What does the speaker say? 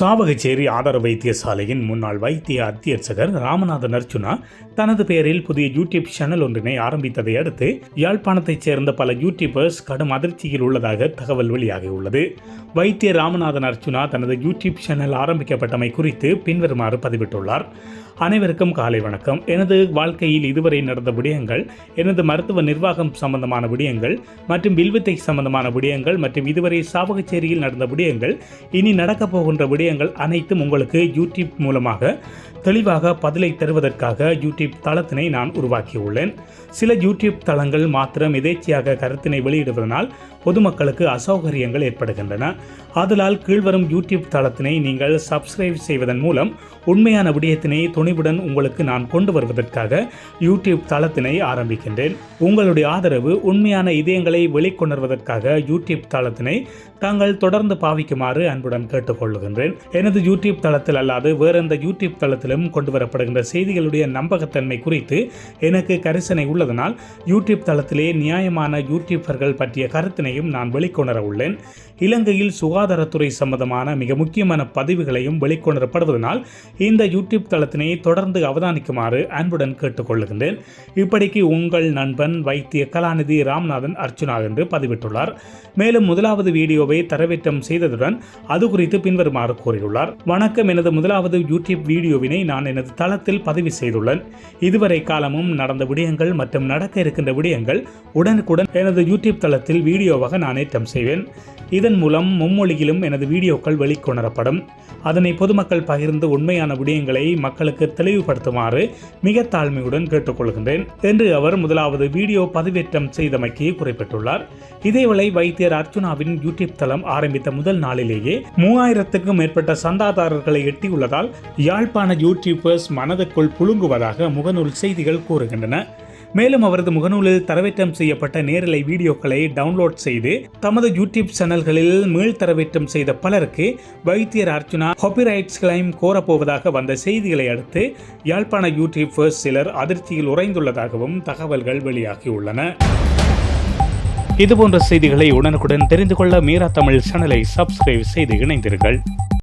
சாவகச்சேரி ஆதார வைத்தியசாலையின் முன்னாள் வைத்திய அத்தியட்சகர் ராமநாதன் அர்ச்சுனா தனது பெயரில் புதிய யூடியூப் சேனல் ஒன்றினை ஆரம்பித்ததை அடுத்து யாழ்ப்பாணத்தைச் சேர்ந்த பல யூடியூபர்ஸ் கடும் அதிர்ச்சியில் உள்ளதாக தகவல் வெளியாகியுள்ளது. வைத்திய ராமநாதன் அர்ச்சுனா தனது யூடியூப் சேனல் ஆரம்பிக்கப்பட்டமை குறித்து பின்வருமாறு பதிவிட்டுள்ளார். அனைவருக்கும் காலை வணக்கம். எனது வாழ்க்கையில் இதுவரை நடந்த விடயங்கள் எனது மருத்துவ நிர்வாகம் சம்பந்தமான விடயங்கள் மற்றும் வில்வித்தை சம்பந்தமான விடயங்கள் மற்றும் இதுவரை சாவகச்சேரியில் நடந்த விடயங்கள் இனி நடக்கப் போகின்ற விடயங்கள் அனைத்தும் உங்களுக்கு யூடியூப் மூலமாக தெளிவாக பதிலை தருவதற்காக யூடியூப் தளத்தினை நான் உருவாக்கியுள்ளேன். சில யூடியூப் தளங்கள் மாத்திரம் எதேச்சையாக கருத்தினை வெளியிடுவதனால் பொதுமக்களுக்கு அசௌகரியங்கள் ஏற்படுகின்றன. ஆதலால் கீழ்வரும் யூடியூப் தளத்தினை நீங்கள் சப்ஸ்கிரைப் செய்வதன் மூலம் உண்மையான விடயத்தினை துணிவுடன் உங்களுக்கு நான் கொண்டு வருவதற்காக யூடியூப் தளத்தினை ஆரம்பிக்கின்றேன். உங்களுடைய ஆதரவு உண்மையான இதயங்களை வெளிக்கொணர்வதற்காக யூடியூப் தளத்தினை தாங்கள் தொடர்ந்து பாவிக்குமாறு அன்புடன் கேட்டுக்கொள்ளுகின்றேன். எனது யூடியூப் தளத்தில் அல்லாது வேறெந்த யூடியூப் தளத்திலும் கொண்டு வரப்படுகின்ற செய்திகளுடைய நம்பகத்தன்மை குறித்து எனக்கு கரிசனை உள்ளதனால் யூடியூப் தளத்திலே நியாயமான யூடியூபர்கள் பற்றிய கருத்தினையும் நான் வெளிக்கொணர உள்ளேன். இலங்கையில் சுகாதாரத்துறை சம்பந்தமான மிக முக்கியமான பதிவுகளையும் வெளிக்கொணரப்படுவதனால் இந்த யூடியூப் தளத்தினை தொடர்ந்து அவதானிக்குமாறு அன்புடன் கேட்டுக்கொள்ளுகின்றேன் இப்படிக்கு உங்கள் நண்பன் வைத்திய கலாநிதி ராம்நாதன் அர்ச்சுனா என்று பதிவிட்டுள்ளார். மேலும் முதலாவது வீடியோவை தரவேற்றம் செய்ததுடன் அது குறித்து பின்வருமாறு கூறியுள்ளார். வணக்கம். எனது முதலாவது யூடியூப் வீடியோவினை நான் எனது தளத்தில் பதிவு செய்துள்ளேன். இதுவரை காலமும் நடந்த விடயங்கள் மற்றும் நடக்க இருக்கின்ற விடயங்கள் உடனுக்குடன் எனது யூடியூப் தளத்தில் வீடியோவாக நான் ஏற்றம் செய்வேன். இதன் மூலம் மும்மொழியிலும் எனது வீடியோக்கள் வெளிக்கொணரப்படும். அதனை பொதுமக்கள் பகிர்ந்து உண்மையான விடயங்களை மக்களுக்கு மக்களுக்கு தெளிவுபடுத்துமாறு மிக தாழ்மையுடன் கேட்டுக்கொள்கின்றேன் என்று அவர் முதலாவது வீடியோ பதிவேற்றம் செய்தமைக்கு குறிப்பிட்டுள்ளார். இதேவேளை வைத்தியர் அர்ச்சுனாவின் யூடியூப் தளம் ஆரம்பித்த முதல் நாளிலேயே மூவாயிரத்துக்கும் மேற்பட்ட சந்தாதாரர்களை எட்டியுள்ளதால் யாழ்ப்பாண யூடியூபர்ஸ் மனதுக்குள் புழுங்குவதாக முகநூல் செய்திகள் கூறுகின்றன. மேலும் அவரது முகநூலில் தரவேற்றம் செய்யப்பட்ட நேரலை வீடியோக்களை டவுன்லோட் செய்து தமது யூடியூப் சேனல்களில் மீள் தரவேற்றம் செய்த பலருக்கு வைத்தியர் அர்ச்சுனா காப்பிரைட்ஸ் கிளைம் கோரப்போவதாக வந்த செய்திகளை அடுத்து யாழ்ப்பாண யூடியூபர்ஸ் சிலர் அதிர்ச்சியில் உறைந்துள்ளதாகவும் தகவல்கள் வெளியாகியுள்ளன. இதுபோன்ற செய்திகளை உடனுக்குடன் தெரிந்து கொள்ள மீரா தமிழ் சேனலை சப்ஸ்கிரைப் செய்து இணைந்தீர்கள்